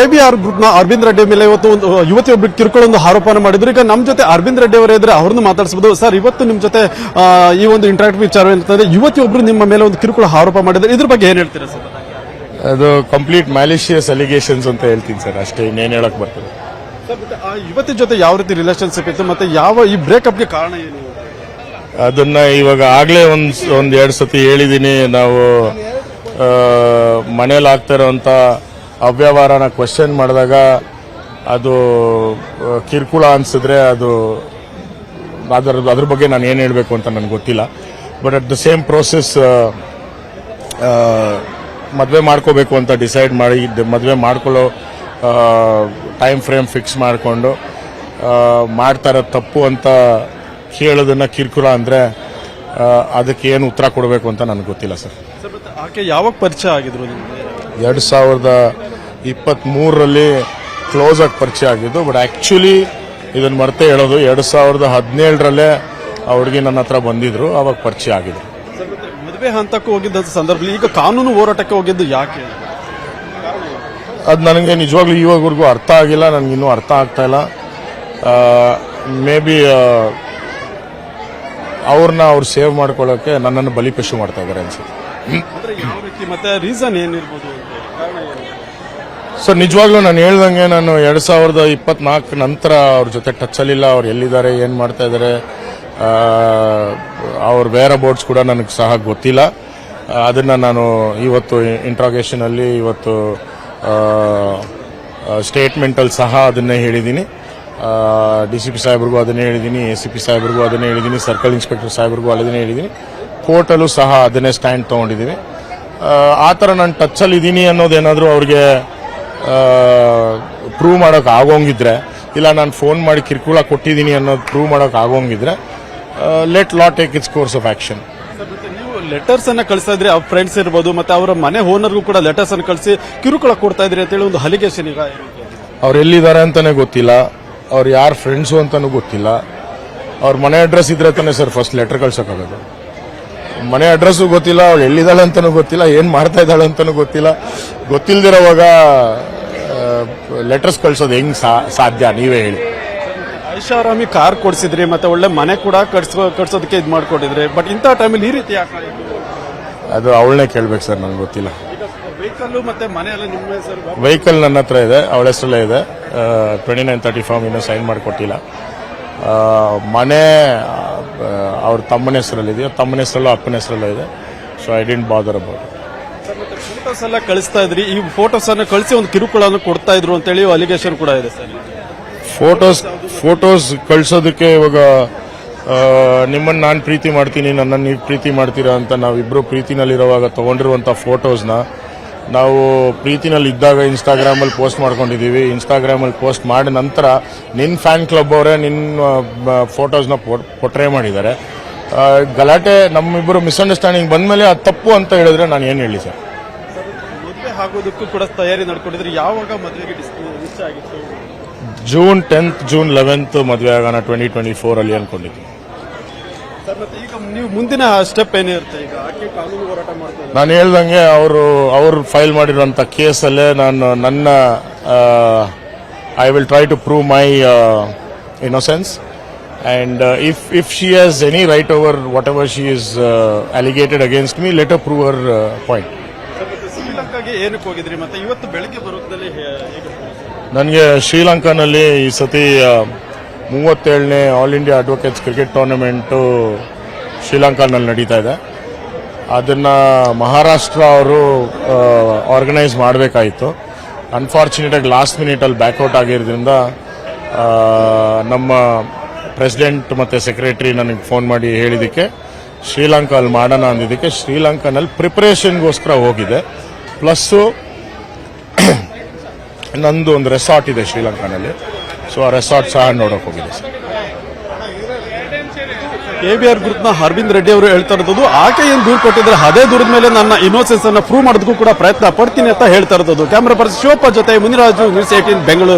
A B R ಗ್ರೂಪ್ನ ಅರವಿಂದ್ ರೆಡ್ಡಿ ಮೇಲೆ ಇವತ್ತು ಒಂದು ಯುವತಿ ಒಬ್ಬರು ಕಿರುಕುಳ ಒಂದು ಆರೋಪನ ಮಾಡಿದ್ರು. ಈಗ ನಮ್ಮ ಜೊತೆ ಅರವಿಂದ್ ರೆಡ್ಡಿ ಅವರೇ ಇದ್ರೆ ಅವ್ರನ್ನ ಮಾತಾಡಿಸಬಹುದು ಸರ್ ಇವತ್ತು ನಿಮ್ಮ ಜೊತೆ ಈ ಒಂದು ಇಂಟ್ರಾಕ್ಟ್ ವಿಚಾರ ಅಂತಂದ್ರೆ ಯುವತಿ ಒಬ್ರು ನಿಮ್ಮ ಮೇಲೆ ಒಂದು ಕಿರುಕುಳ ಆರೋಪ ಮಾಡಿದ್ರೆ ಇದ್ರ ಬಗ್ಗೆ ಏನ್ ಹೇಳ್ತೀರಾ ಸರ್? ಅದು ಕಂಪ್ಲೀಟ್ ಮ್ಯಾಲಿಷಿಯಸ್ ಅಲಿಗೇಷನ್ಸ್ ಅಂತ ಹೇಳ್ತೀನಿ ಸರ್. ಅಷ್ಟೇ ಇನ್ನೇನು ಹೇಳಕ್ ಬರ್ತದೆ. ಯುವತಿ ಜೊತೆ ಯಾವ ರೀತಿ ರಿಲೇಶನ್ಶಿಪ್ ಇತ್ತು? ಮತ್ತೆ ಯಾವ ಈ ಬ್ರೇಕಪ್ಗೆ ಕಾರಣ ಏನು? ಅದನ್ನ ಇವಾಗ ಆಗ್ಲೇ ಒಂದ್ ಒಂದ್ ಎರಡ್ ಸತಿ ಹೇಳಿದೀನಿ. ನಾವು ಮನೇಲಿ ಆಗ್ತಾ ಇರೋಂಥ ಅವ್ಯವಹಾರನ ಕ್ವಶನ್ ಮಾಡಿದಾಗ ಅದು ಕಿರ್ಕುಳ ಅನ್ಸಿದ್ರೆ ಅದು ಅದರ ಅದ್ರ ಬಗ್ಗೆ ನಾನು ಏನು ಹೇಳಬೇಕು ಅಂತ ನನಗೆ ಗೊತ್ತಿಲ್ಲ. But at the same process ಮದುವೆ ಮಾಡ್ಕೋಬೇಕು ಅಂತ ಡಿಸೈಡ್ ಮಾಡಿ ಮದುವೆ ಮಾಡ್ಕೊಳ್ಳೋ ಟೈಮ್ ಫ್ರೇಮ್ ಫಿಕ್ಸ್ ಮಾಡಿಕೊಂಡು ಮಾಡ್ತಾ ಇರೋದು ತಪ್ಪು ಅಂತ ಕೇಳೋದನ್ನ ಕಿರುಕುಳ ಅಂದರೆ ಅದಕ್ಕೆ ಏನು ಉತ್ತರ ಕೊಡಬೇಕು ಅಂತ ನನಗೆ ಗೊತ್ತಿಲ್ಲ ಸರ್. ಆಕೆ ಯಾವಾಗ ಪರಿಚಯ ಆಗಿದ್ರು ಎರಡು ಸಾವಿರದ ಇಪ್ಪತ್ತ್ಮೂರರಲ್ಲಿ ಕ್ಲೋಸ್ ಆಗಿ ಪರಿಚಯ ಆಗಿದ್ದು ಬಟ್ ಆ್ಯಕ್ಚುಲಿ ಇದನ್ನು ಮರ್ತೆ ಹೇಳೋದು ಎರಡು ಸಾವಿರದ ಹದಿನೇಳರಲ್ಲೇ ಆ ಹುಡುಗಿ ನನ್ನ ಹತ್ರ ಬಂದಿದ್ರು ಅವಾಗ ಪರಿಚಯ ಆಗಿದೆ ಮದುವೆ ಹಂತಕ್ಕೂ ಹೋಗಿದ್ದ ಸಂದರ್ಭದಲ್ಲಿ ಈಗ ಕಾನೂನು ಹೋರಾಟಕ್ಕೆ ಹೋಗಿದ್ದು ಯಾಕೆ? ಅದು ನನಗೆ ನಿಜವಾಗ್ಲೂ ಇವಾಗವರೆಗೂ ಅರ್ಥ ಆಗಿಲ್ಲ ನನಗಿನ್ನೂ ಅರ್ಥ ಆಗ್ತಾ ಇಲ್ಲ. ಮೇ ಬಿ ಅವ್ರನ್ನ ಅವ್ರು ಸೇವ್ ಮಾಡ್ಕೊಳ್ಳೋಕ್ಕೆ ನನ್ನನ್ನು ಬಲಿಪಶು ಮಾಡ್ತಾ ಇದ್ದಾರೆ ಅನ್ಸುತ್ತೆ. ಮತ್ತೆ ರೀಸನ್ ಏನಿರ್ಬೋದು? ಸರ್ ನಿಜವಾಗ್ಲೂ ನಾನು ಹೇಳ್ದಂಗೆ ನಾನು ಎರಡ್ ಸಾವಿರದ ಇಪ್ಪತ್ನಾಲ್ಕು ನಂತರ ಅವ್ರ ಜೊತೆ ಟಚ್ಚಲ್ಲಿಲ್ಲ ಅವ್ರು ಎಲ್ಲಿದ್ದಾರೆ, ಏನು ಮಾಡ್ತಾ ಇದ್ದಾರೆ ಅವ್ರ ಬೇರೆ ಬೋರ್ಡ್ಸ್ ಕೂಡ ನನಗೆ ಸಹ ಗೊತ್ತಿಲ್ಲ. ಅದನ್ನ ನಾನು ಇವತ್ತು ಇಂಟ್ರಾಗೇಷನ್ ಅಲ್ಲಿ ಇವತ್ತು ಸ್ಟೇಟ್ಮೆಂಟಲ್ಲಿ ಸಹ ಅದನ್ನೇ ಹೇಳಿದ್ದೀನಿ ಡಿ ಸಿ ಪಿ ಸಾಹೇಬ್ರಿಗೂ ಅದನ್ನೇ ಹೇಳಿದ್ದೀನಿ ಎ ಸಿ ಪಿ ಸಾಹೇಬ್ರಿಗೂ ಅದನ್ನೇ ಹೇಳಿದ್ದೀನಿ ಸರ್ಕಲ್ ಇನ್ಸ್ಪೆಕ್ಟರ್ ಸಾಹೇಬ್ರಿಗೂ ಅದನ್ನೇ ಹೇಳಿದ್ದೀನಿ ಕೋರ್ಟಲ್ಲೂ ಸಹ ಅದನ್ನೇ ಸ್ಟ್ಯಾಂಡ್ ತೊಗೊಂಡಿದ್ದೀನಿ ಆ ಥರ ನಾನು ಟಚ್ಚಲ್ಲಿ ಇದ್ದೀನಿ ಅನ್ನೋದೇನಾದರೂ ಅವ್ರಿಗೆ ಪ್ರೂವ್ ಮಾಡೋಕೆ ಆಗೋಂಗಿದ್ರೆ ಇಲ್ಲ ನಾನು ಫೋನ್ ಮಾಡಿ ಕಿರುಕುಳ ಕೊಟ್ಟಿದ್ದೀನಿ ಅನ್ನೋದು ಪ್ರೂವ್ ಮಾಡೋಕೆ ಆಗೋಂಗಿದ್ರೆ let law take its course of ಮತ್ತೆ ನೀವು ಲೆಟರ್ಸ್ ಅನ್ನ ಕಳಿಸ್ತಾ ಇದ್ರೆ ಅವ್ರ ಫ್ರೆಂಡ್ಸ್ ಇರ್ಬೋದು ಮತ್ತೆ ಅವರ ಮನೆ ಓನರ್ಗೂ ಕೂಡ ಲೆಟರ್ಸ್ ಅನ್ನು ಕಳಿಸಿ ಕಿರುಕುಳ ಕೊಡ್ತಾ ಇದ್ರಿ ಅಂತೇಳಿ ಒಂದು ಅಲಿಗೇಷನ್ ಈಗ. ಅವ್ರು ಎಲ್ಲಿದ್ದಾರೆ ಅಂತಾನೆ ಗೊತ್ತಿಲ್ಲ. ಅವ್ರು ಯಾರು ಫ್ರೆಂಡ್ಸು ಅಂತಾನೂ ಗೊತ್ತಿಲ್ಲ. ಅವ್ರ ಮನೆ ಅಡ್ರೆಸ್ ಇದ್ರೆ ತಾನೇ ಸರ್ ಫಸ್ಟ್ ಲೆಟರ್ ಕಳ್ಸೋಕ್ಕಾಗೋದು. ಮನೆ ಅಡ್ರೆಸ್ಸು ಗೊತ್ತಿಲ್ಲ ಅವಳು ಎಲ್ಲಿದ್ದಾಳೆ ಅಂತಲೂ ಗೊತ್ತಿಲ್ಲ ಏನು ಮಾಡ್ತಾ ಇದ್ದಾಳೆ ಅಂತಲೂ ಗೊತ್ತಿಲ್ಲ. ಗೊತ್ತಿಲ್ದಿರೋವಾಗ ಲೆಟರ್ಸ್ ಕಳ್ಸೋದು ಹೆಂಗ್ ಸಾಧ್ಯ? ನೀವೇ ಹೇಳಿ. ಐಷಾರಾಮಿ ಕಾರ್ ಕೊಡಿಸಿದ್ರಿ ಮತ್ತೆ ಒಳ್ಳೆ ಮನೆ ಕೂಡ ಕಟ್ಸೋ ಕಟ್ಸೋದಕ್ಕೆ ಇದು ಮಾಡ್ಕೊಂಡಿದ್ರಿ ಬಟ್ ಇಂಥ ಟೈಮಲ್ಲಿ ಈ ರೀತಿ ಯಾಕೆ ಅದು ಅವಳನ್ನೇ ಕೇಳ್ಬೇಕು ಸರ್ ನನಗೆ ಗೊತ್ತಿಲ್ಲ. ವೆಹಿಕಲ್ ಮತ್ತೆ ನಿಮ್ಮ ಹೆಸರು? ವೆಹಿಕಲ್ ನನ್ನ ಹತ್ರ ಇದೆ ಅವಳ ಹೆಸರಲ್ಲೇ ಇದೆ. ಟ್ವೆಂಟಿ ನೈನ್ ತರ್ಟಿ ಫಾರ್ಮ್ ಇನ್ನೂ ಸೈನ್ ಮಾಡಿಕೊಟ್ಟಿಲ್ಲ. ಮನೆ ಅವ್ರ ತಮ್ಮನ ಹೆಸರಲ್ಲಿದೆಯೋ ತಮ್ಮನ ಹೆಸರಲ್ಲೂ ಅಪ್ಪನ ಹೆಸರಲ್ಲೂ ಇದೆ so I don't bother about photos ಎಲ್ಲ ಕಳಿಸ್ತಾ ಇದ್ರಿ. ಈ ಫೋಟೋಸ್ ಅನ್ನ ಕಳಿಸಿ ಒಂದು ಕಿರುಕುಳನ್ನು ಕೊಡ್ತಾ ಇದ್ರು ಅಂತೇಳಿ ಅಲಿಗೇಷನ್ ಕೂಡ ಇದೆ ಸರ್. ಫೋಟೋಸ್ ಫೋಟೋಸ್ ಕಳಿಸೋದಕ್ಕೆ ಇವಾಗ ನಿಮ್ಮನ್ನು ನಿಮ್ಮನ್ನ ನಾನು ಪ್ರೀತಿ ಮಾಡ್ತೀನಿ ನನ್ನನ್ನು ನೀವು ಪ್ರೀತಿ ಮಾಡ್ತೀರಾ ಅಂತ ನಾವಿಬ್ಬರು ಪ್ರೀತಿನಲ್ಲಿರುವಾಗ ತಗೊಂಡಿರುವಂಥ ಫೋಟೋಸ್ನ ನಾವು ಪ್ರೀತಿನಲ್ಲಿ ಇದ್ದಾಗ ಇನ್ಸ್ಟಾಗ್ರಾಮಲ್ಲಿ ಪೋಸ್ಟ್ ಮಾಡ್ಕೊಂಡಿದ್ದೀವಿ. ಇನ್ಸ್ಟಾಗ್ರಾಮಲ್ಲಿ ಪೋಸ್ಟ್ ಮಾಡಿದ ನಂತರ ನಿನ್ನ ಫ್ಯಾನ್ ಕ್ಲಬ್ ಅವರೇ ನಿನ್ನ ಫೋಟೋಸ್ನ ಪೊಟ್ರೆ ಮಾಡಿದ್ದಾರೆ. ಗಲಾಟೆ ನಮ್ಮಿಬ್ಬರು ಮಿಸ್ಅಂಡರ್ಸ್ಟ್ಯಾಂಡಿಂಗ್ ಬಂದಮೇಲೆ ಅದು ತಪ್ಪು ಅಂತ ಹೇಳಿದ್ರೆ ನಾನು ಏನು ಹೇಳಿ ಸರ್? ಮದುವೆ ಆಗೋದಕ್ಕೂ ಕೂಡ ತಯಾರಿ ನಡ್ಕೊಂಡಿದ್ರೆ ಯಾವಾಗ ಮದುವೆಗೆ ನಿಶ್ಚಯ ಆಗಿತ್ತು? ಜೂನ್ ಟೆಂತ್ ಜೂನ್ ಲೆವೆಂತ್ ಮದುವೆ ಆಗೋಣ ಟ್ವೆಂಟಿ ಟ್ವೆಂಟಿ ಫೋರಲ್ಲಿ ಅಂದ್ಕೊಂಡಿದ್ದೀನಿ ಮತ್ತೆ ಈಗ ನೀವು ಮುಂದಿನ ಸ್ಟೆಪ್ ಏನಿರುತ್ತೆ ಈಗ ಆಕೆ ಕಾನೂನು ಹೋರಾಟ ಮಾಡ್ತಾ ನಾನು ಹೇಳ್ದಂಗೆ ಅವರು ಅವರು ಫೈಲ್ ಮಾಡಿರುವಂತ ಕೇಸಲ್ಲೇ ನಾನು ನನ್ನ I will try to prove my innocence and if if she has any right over whatever she is alleged against me let a prove our point sir ಶ್ರೀಲಂಕಾಗೆ ಏನಕ್ಕೆ ಹೋಗಿದ್ರಿ? ಮತ್ತೆ ಇವತ್ತು ಬೆಳಗ್ಗೆ ಬರೋದ್ರಲ್ಲಿ ಹೇಗೆ ನನಗೆ ಶ್ರೀಲಂಕಾನಲ್ಲಿ ಈ ಸತಿ ಮೂವತ್ತೇಳನೇ all India advocates cricket tournament ಶ್ರೀಲಂಕಾನಲ್ಲಿ ನಡೀತಾ ಇದೆ. ಅದನ್ನು ಮಹಾರಾಷ್ಟ್ರ ಅವರು ಆರ್ಗನೈಸ್ ಮಾಡಬೇಕಾಯಿತು. ಅನ್ಫಾರ್ಚುನೇಟಾಗಿ ಲಾಸ್ಟ್ ಮಿನಿಟಲ್ಲಿ ಬ್ಯಾಕ್ಔಟ್ ಆಗಿರೋದ್ರಿಂದ ನಮ್ಮ ಪ್ರೆಸಿಡೆಂಟ್ ಮತ್ತು ಸೆಕ್ರೆಟರಿ ನನಗೆ ಫೋನ್ ಮಾಡಿ ಹೇಳಿದ್ದಕ್ಕೆ ಶ್ರೀಲಂಕಾದಲ್ಲಿ ಮಾಡೋಣ ಅಂದಿದ್ದಕ್ಕೆ ಶ್ರೀಲಂಕಾನಲ್ಲಿ ಪ್ರಿಪ್ರೇಷನ್ಗೋಸ್ಕರ ಹೋಗಿದೆ. ಪ್ಲಸ್ಸು ನಂದು ಒಂದು ರೆಸಾರ್ಟ್ ಇದೆ ಶ್ರೀಲಂಕಾನಲ್ಲಿ. ಸೊ ಆ ರೆಸಾರ್ಟ್ ಸಹ ನೋಡೋಕೆ ಹೋಗಿದೆ ಸರ್. ಎ ಬಿ ಆರ್ ಗ್ರೂಪ್ನ ಅರವಿಂದ್ ರೆಡ್ಡಿ ಅವರು ಹೇಳ್ತಾ ಇರೋದು, ಆಕೆ ಏನು ದೂರು ಕೊಟ್ಟಿದ್ರೆ ಅದೇ ದೂರದ ಮೇಲೆ ನನ್ನ ಇನ್ನೋಸೆನ್ಸ್ ಅನ್ನ ಪ್ರೂವ್ ಮಾಡೋದಕ್ಕೂ ಕೂಡ ಪ್ರಯತ್ನ ಪಡ್ತೀನಿ ಅಂತ ಹೇಳ್ತಾ ಇರೋದು. ಕ್ಯಾಮರಾ ಪರ್ಸನ್ ಶಿವಪ್ಪ ಜೊತೆ ಮುನಿರಾಜು ನ್ಯೂಸ್ ಏಟೀನ್ ಬೆಂಗಳೂರು